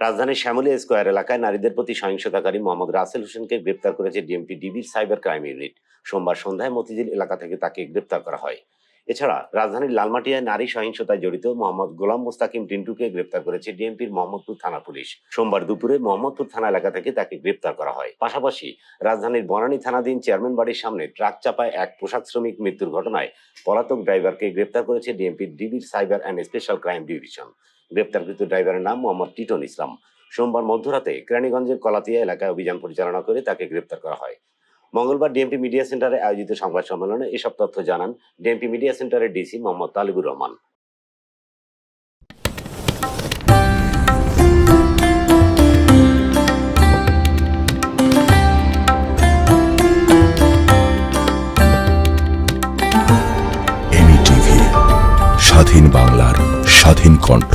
রাজধানীর শ্যামলী স্কোয়ার এলাকায় নারীদের প্রতি সহিংসতাকারী মোহাম্মদ রাসেল হোসেনকে গ্রেপ্তার করেছে ডিএমপি ডিবির সাইবার ক্রাইম ইউনিট। সোমবার সন্ধ্যায় মতিঝিল এলাকা থেকে তাকে গ্রেপ্তার করা হয়। এছাড়া রাজধানীর লালমাটিয়ায় নারী সহিংসতায় জড়িত মোহাম্মদ গোলাম মোস্তাকিম টিন্টুকে গ্রেপ্তার করেছে ডিএমপির মোহাম্মদপুর থানা পুলিশ। সোমবার দুপুরে মোহাম্মদপুর থানা এলাকা থেকে তাকে গ্রেপ্তার করা হয়। পাশাপাশি রাজধানীর বনানী থানাধীন চেয়ারম্যান বাড়ির সামনে ট্রাক চাপায় এক পোশাক শ্রমিক মৃত্যুর ঘটনায় পলাতক ড্রাইভারকে গ্রেপ্তার করেছে ডিএমপির ডিবির cyber and special crime division. গ্রেপ্তারকৃত ড্রাইভারের নাম মোহাম্মদ টিটন ইসলাম। সোমবার মধ্যরাতে কেরানীগঞ্জের কলাতিয়া এলাকায় অভিযান পরিচালনা করে তাকে গ্রেপ্তার করা হয়। মঙ্গলবার ডিএমপি মিডিয়া সেন্টারে আয়োজিত সংবাদ সম্মেলনে এসব তথ্য জানান ডিএমপি মিডিয়া সেন্টারের ডিসি মোহাম্মদ তালিবুর রহমান। স্বাধীন বাংলার স্বাধীন কণ্ঠ।